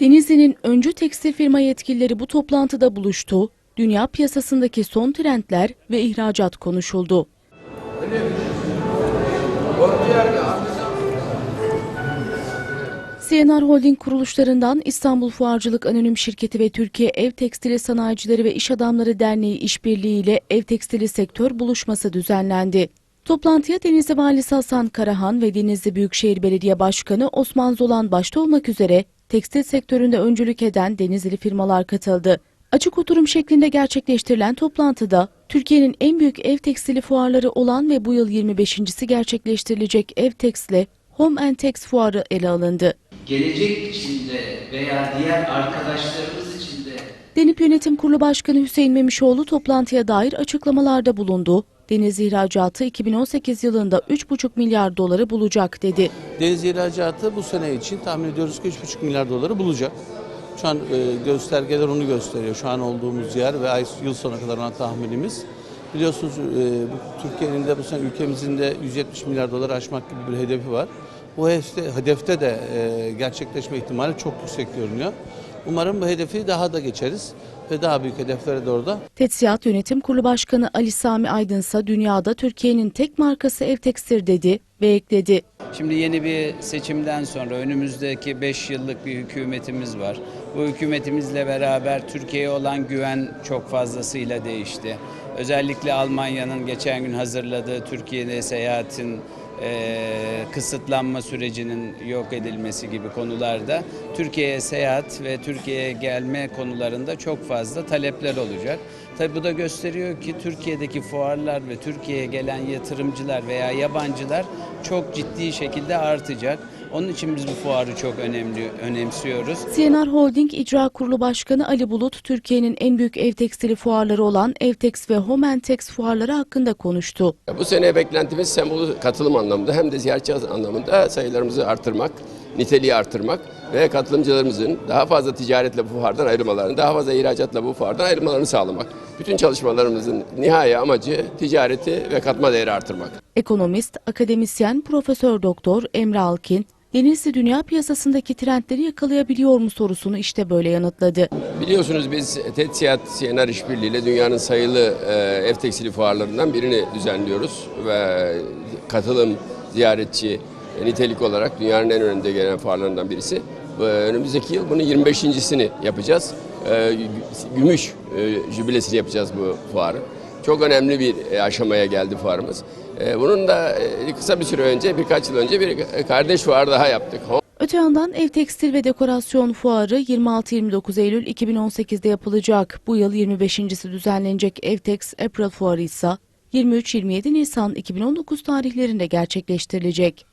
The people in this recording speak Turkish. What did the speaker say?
Denizli'nin öncü tekstil firma yetkilileri bu toplantıda buluştu. Dünya piyasasındaki son trendler ve ihracat konuşuldu. CNR Holding kuruluşlarından İstanbul Fuarcılık Anonim Şirketi ve Türkiye Ev Tekstili Sanayicileri ve İş Adamları Derneği işbirliğiyle ev tekstili sektör buluşması düzenlendi. Toplantıya Denizli Valisi Hasan Karahan ve Denizli Büyükşehir Belediye Başkanı Osman Zolan başta olmak üzere tekstil sektöründe öncülük eden Denizli firmalar katıldı. Açık oturum şeklinde gerçekleştirilen toplantıda Türkiye'nin en büyük ev tekstili fuarları olan ve bu yıl 25.si gerçekleştirilecek Ev Tekstle Home and Tex fuarı ele alındı. gelecek içinde veya diğer arkadaşlarımız için de Denip Yönetim Kurulu Başkanı Hüseyin Memişoğlu toplantıya dair açıklamalarda bulundu. Deniz ihracatı 2018 yılında 3,5 milyar doları bulacak dedi. Deniz ihracatı bu sene için tahmin ediyoruz ki 3,5 milyar doları bulacak. Şu an e, göstergeler onu gösteriyor. Şu an olduğumuz yer ve ay, yıl sonuna kadar olan tahminimiz. Biliyorsunuz e, Türkiye'nin de bu sene ülkemizin de 170 milyar doları aşmak gibi bir hedefi var. Bu hedefte, hedefte de e, gerçekleşme ihtimali çok yüksek görünüyor. Umarım bu hedefi daha da geçeriz ve daha büyük hedeflere doğru da Tetsiyat Yönetim Kurulu Başkanı Ali Sami Aydınsa dünyada Türkiye'nin tek markası Evtex'tir dedi ve ekledi. Şimdi yeni bir seçimden sonra önümüzdeki 5 yıllık bir hükümetimiz var. Bu hükümetimizle beraber Türkiye'ye olan güven çok fazlasıyla değişti. Özellikle Almanya'nın geçen gün hazırladığı Türkiye'de seyahatin eee, kısıtlanma sürecinin yok edilmesi gibi konularda Türkiye'ye seyahat ve Türkiye'ye gelme konularında çok fazla talepler olacak. Tabi bu da gösteriyor ki Türkiye'deki fuarlar ve Türkiye'ye gelen yatırımcılar veya yabancılar çok ciddi şekilde artacak. Onun için biz bu fuarı çok önemli önemsiyoruz. CNR Holding İcra Kurulu Başkanı Ali Bulut, Türkiye'nin en büyük ev tekstili fuarları olan Evtex ve Home and Tex fuarları hakkında konuştu. Bu sene beklentimiz sembol katılım anlamında hem de ziyaretçi anlamında sayılarımızı artırmak, niteliği artırmak ve katılımcılarımızın daha fazla ticaretle bu fuardan ayrılmalarını, daha fazla ihracatla bu fuardan ayrılmalarını sağlamak. Bütün çalışmalarımızın nihai amacı ticareti ve katma değeri artırmak. Ekonomist, akademisyen, profesör doktor Emre Alkin, Denizli dünya piyasasındaki trendleri yakalayabiliyor mu sorusunu işte böyle yanıtladı. Biliyorsunuz biz Tetsiyat CNR işbirliğiyle dünyanın sayılı ev tekstili fuarlarından birini düzenliyoruz ve katılım, ziyaretçi, e, nitelik olarak dünyanın en önünde gelen fuarlarından birisi. Önümüzdeki yıl bunun 25.sini yapacağız. E, gümüş e, jübilesini yapacağız bu fuarı. Çok önemli bir e, aşamaya geldi fuarımız. E, bunun da e, kısa bir süre önce, birkaç yıl önce bir kardeş fuar daha yaptık. Öte yandan ev tekstil ve dekorasyon fuarı 26-29 Eylül 2018'de yapılacak. Bu yıl 25.si düzenlenecek Evtex April fuarı ise 23-27 Nisan 2019 tarihlerinde gerçekleştirilecek.